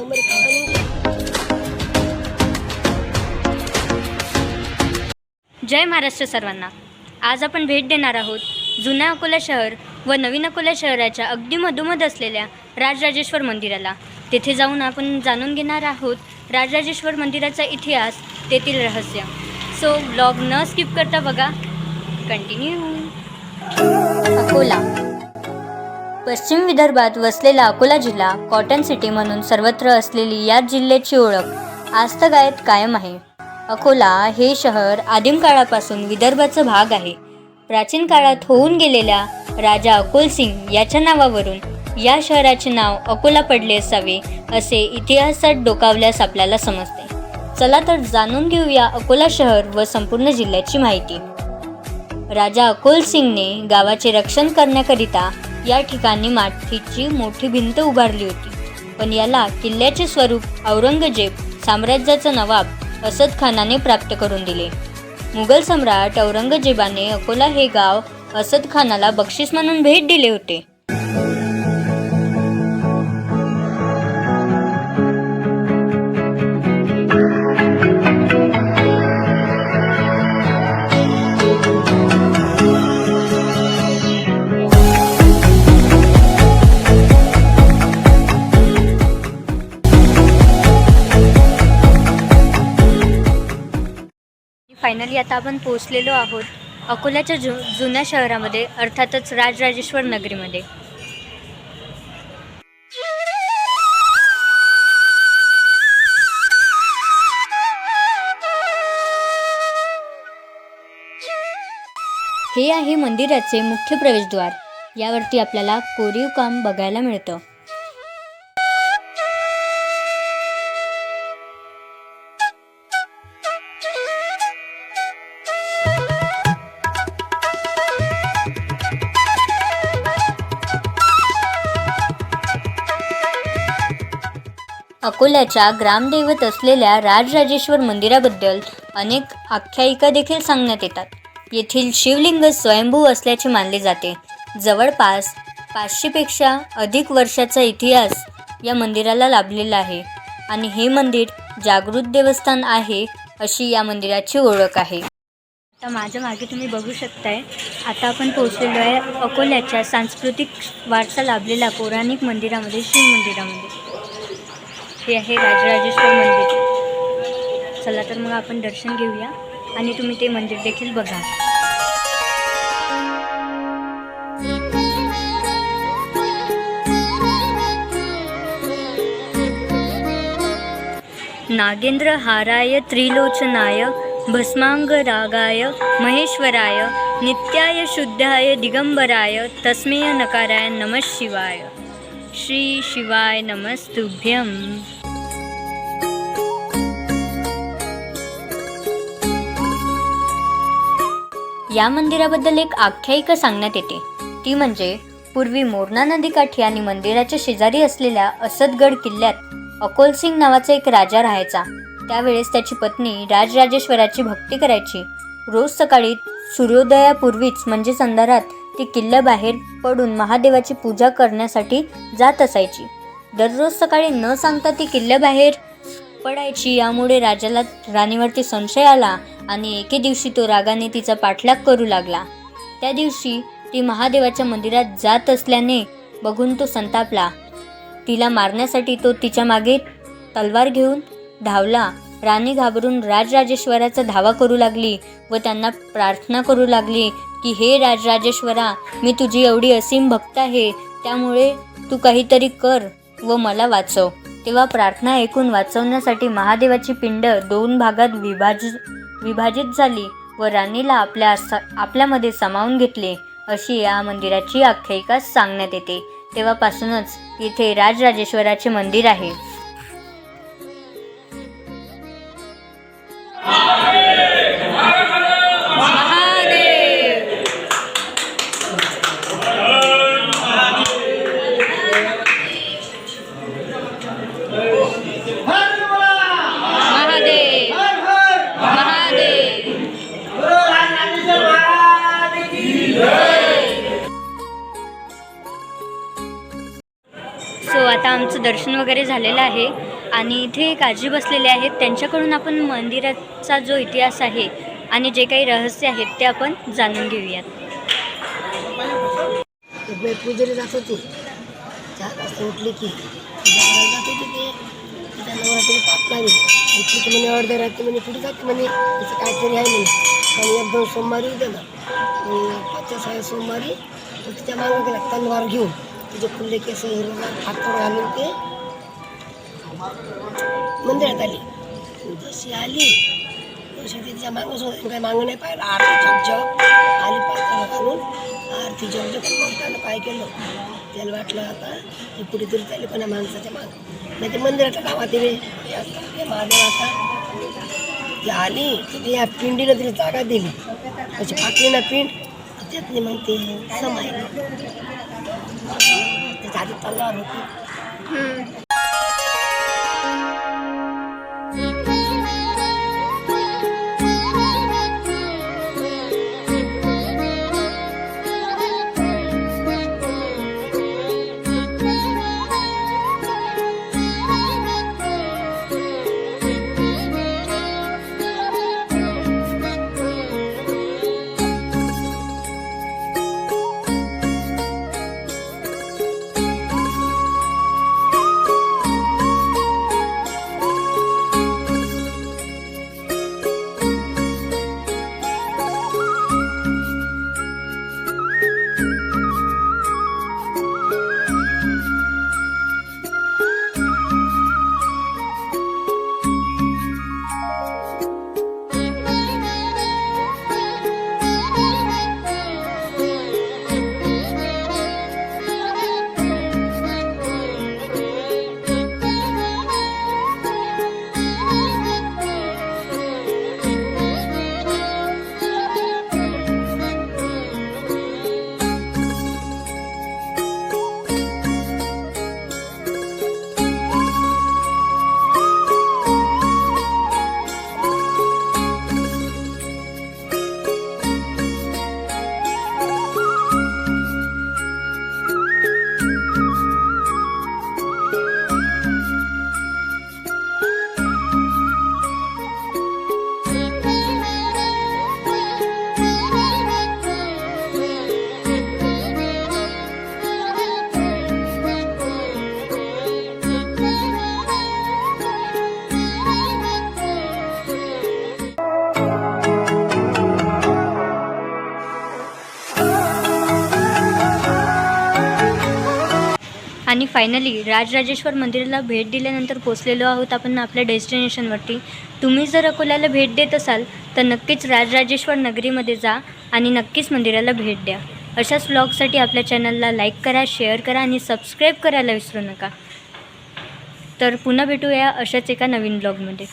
आणि जय महाराष्ट्र सर्वांना. आज आपण भेट देणार आहोत जुन्या अकोला शहर व नवीन अकोला शहराच्या अगदी मधोमध असलेल्या राजराजेश्वर मंदिराला. तेथे जाऊन आपण जाणून घेणार आहोत राजराजेश्वर मंदिराचा इतिहास तेथील रहस्य. सो ब्लॉग न स्किप करता बघा. कंटिन्यू अकोला. पश्चिम विदर्भात वसलेला अकोला जिल्हा कॉटन सिटी म्हणून सर्वत्र असलेली या जिल्ह्याची ओळख आस्तगायत कायम आहे. अकोला हे शहर आदिम काळापासून विदर्भाचा भाग आहे. प्राचीन काळात होऊन गेलेल्या राजा अकोल सिंग याच्या नावावरून या शहराचे नाव अकोला पडले असावे असे इतिहासात डोकावल्यास आपल्याला समजते. चला तर जाणून घेऊया अकोला शहर व संपूर्ण जिल्ह्याची माहिती. राजा अकोल सिंगने गावाचे रक्षण करण्याकरिता या ठिकाणी मातीची मोठी भिंत उभारली होती. पण याला किल्ल्याचे स्वरूप औरंगजेब साम्राज्याचा नवाब असद खानाने प्राप्त करून दिले. मुघल सम्राट औरंगजेबाने अकोला हे गाव असद खानाला बक्षीस म्हणून भेट दिले होते. फायनली आता आपण पोहोचलेलो आहोत अकोल्याच्या जु जुन्या शहरामध्ये अर्थातच राजराजेश्वर नगरीमध्ये. हे आहे मंदिराचे मुख्य प्रवेशद्वार. यावरती आपल्याला कोरीव काम बघायला मिळतं. अकोल्याच्या ग्रामदैवत असलेल्या राजराजेश्वर मंदिराबद्दल अनेक आख्यायिका देखील सांगण्यात येतात. येथील शिवलिंग स्वयंभू असल्याचे मानले जाते. जवळपास पाचशेपेक्षा अधिक वर्षाचा इतिहास या मंदिराला लाभलेला आहे आणि हे मंदिर जागृत देवस्थान आहे अशी या मंदिराची ओळख आहे. आता माझ्या मागे तुम्ही बघू शकताय. आता आपण पोहोचलेलो आहे अकोल्याच्या सांस्कृतिक वारसा लाभलेल्या पौराणिक मंदिरामध्ये शिव मंदिरामध्ये. हे आहे राजराजेश्वर मंदिर. चला तर मग आपण दर्शन घेऊया आणि तुम्ही ते मंदिर देखील बघा. नागेंद्र हाराय त्रिलोचनाय भस्मांगरागाय महेश्वराय नित्याय शुद्धाय दिगंबराय तस्मेय नकाराय नमः शिवाय. श्री शिवाय नमस्तुभ्यम। या मंदिराबद्दल एक आख्यायिका सांगण्यात येते. ती म्हणजे पूर्वी मोरणा नदीकाठी आणि मंदिराच्या शेजारी असलेल्या असदगड किल्ल्यात अकोलसिंग नावाचा एक राजा राहायचा. त्यावेळेस त्याची पत्नी राजराजेश्वराची भक्ती करायची. रोज सकाळी सूर्योदयापूर्वीच म्हणजेच अंधारात ती किल्ल्याबाहेर पडून महादेवाची पूजा करण्यासाठी जात असायची. दररोज सकाळी न सांगता ती किल्ल्याबाहेर पडायची. यामुळे राजाला राणीवरती संशय आला आणि एके दिवशी तो रागाने तिचा पाठलाग करू लागला. त्या दिवशी ती महादेवाच्या मंदिरात जात असल्याने बघून तो संतापला. तिला मारण्यासाठी तो तिच्यामागे तलवार घेऊन धावला. राणी घाबरून राजराजेश्वराचा धावा करू लागली व त्यांना प्रार्थना करू लागली की हे राजराजेश्वरा मी तुझी एवढी असीम भक्त आहे त्यामुळे तू काहीतरी कर व मला वाचव. तेव्हा प्रार्थना ऐकून वाचवण्यासाठी महादेवाची पिंड दोन भागात विभाज विभाजित झाली व राणीला आपल्या स- आपल्यामध्ये सामावून घेतले. अशी या मंदिराची आख्यायिका सांगण्यात येते. तेव्हापासूनच इथे राजराजेश्वराचे मंदिर आहे. आमचं दर्शन वगैरे झालेलं आहे. आणि इथे एक आजी बसलेले आहेत. त्यांच्याकडून आपण मंदिराचा जो इतिहास आहे आणि जे काही रहस्य आहेत ते आपण जाणून घेऊयात. पूजेला जात होती. चार वाजता उठली की जात होती ते. नवरात्री पाप की म्हणे अर्ध्या रात्री म्हणे पुढे जाते म्हणे तिचं काहीतरी आहे म्हणे. आणि एक दोन सोमवारी गेलं. पाचच्या सहा सोमवारी तिच्या मागं गेला तलवार घेऊन. तिचे खुल्ले केस हिरवं हातावर घालून ते मंदिरात आली. जशी आली. तशी तिच्या मागं सोडून काही मागं नाही पाहिलं. आरती जप आली पात्र घालून. आरती जप जप त्यानं काय केलं? त्याला वाटलं आता की कुठेतरी चालली पण माणसाच्या माग. नाही ते मंदिराच्या गावात दिले महादेव आता. ती आली. तिथे या पिंडीनं तिला जागा दिली. त्याची फाटली ना पिंड. त्यातली मग ते समायला Adik talaga. Hmm. आणि फायनली राजराजेश्वर मंदिराला भेट दिल्यानंतर पोचलेलो आहोत आपण आपल्या डेस्टिनेशनवरती तुम्ही जर अकोल्याला भेट देत असाल तर नक्कीच राजराजेश्वर नगरीमध्ये जा आणि नक्कीच मंदिराला भेट द्या. अशाच व्लॉगसाठी आपल्या चॅनलला लाईक करा शेअर करा आणि सबस्क्राईब करायला विसरू नका. तर पुन्हा भेटूया अशाच एका नवीन ब्लॉगमध्ये